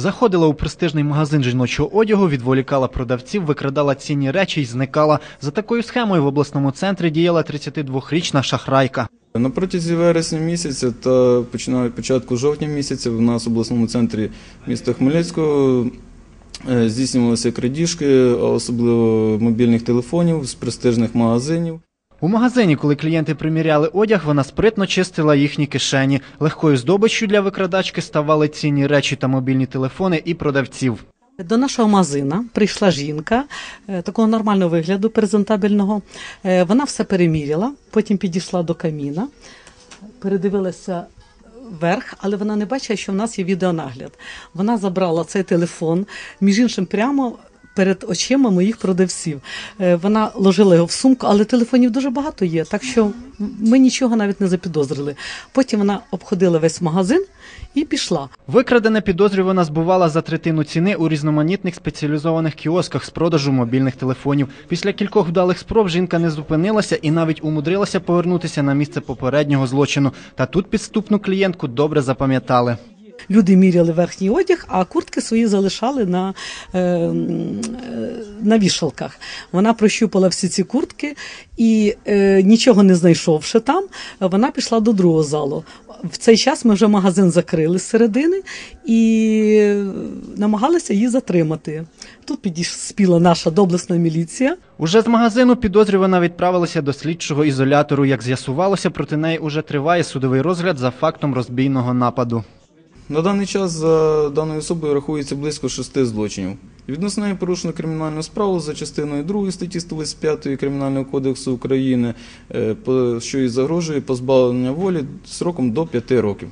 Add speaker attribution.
Speaker 1: Заходила у престижний магазин жіночого одягу, відволікала продавців, викрадала цінні речі і зникала. За такою схемою в обласному центрі діяла 32-річна шахрайка.
Speaker 2: На протязі вересня місяця та починаю початку жовтня місяця в нас в обласному центрі міста Хмельницького е, здійснювалися крадіжки, особливо мобільних телефонів з престижних магазинів.
Speaker 1: У магазині, коли клієнти приміряли одяг, вона спритно чистила їхні кишені. Легкою здобиччю для викрадачки ставали цінні речі та мобільні телефони і продавців.
Speaker 3: До нашого магазина прийшла жінка е, такого нормального вигляду, презентабельного. Е, Вона все переміряла, потім підійшла до каміна, передивилася вверх, але вона не бачила, що в нас є відеонагляд. Вона забрала цей телефон, між іншим, прямо. Перед очима моїх продавців. Е, Вона ложила його в сумку, але телефонів дуже багато є, так що ми нічого навіть не запідозрили. Потім вона обходила весь магазин і пішла.
Speaker 1: Викрадене підозрювана збувала за третину ціни у різноманітних спеціалізованих кіосках з продажу мобільних телефонів. Після кількох вдалих спроб жінка не зупинилася і навіть умудрилася повернутися на місце попереднього злочину. Та тут підступну клієнтку добре запам'ятали.
Speaker 3: Люди міряли верхній одяг, а куртки свої залишали на, е, е, на вішалках. Вона прощупала всі ці куртки і, е, нічого не знайшовши там, вона пішла до другого залу. В цей час ми вже магазин закрили з середини і намагалися її затримати. Тут підійшла наша доблесна міліція.
Speaker 1: Уже з магазину підозрювана відправилася до слідчого ізолятору. Як з'ясувалося, проти неї уже триває судовий розгляд за фактом розбійного нападу.
Speaker 2: На даний час за даною особою рахується близько шести злочинів. Відносно неї порушено кримінальну справу за частиною 2 статті 125 Кримінального кодексу України, е, що і загрожує позбавлення волі сроком до 5 років.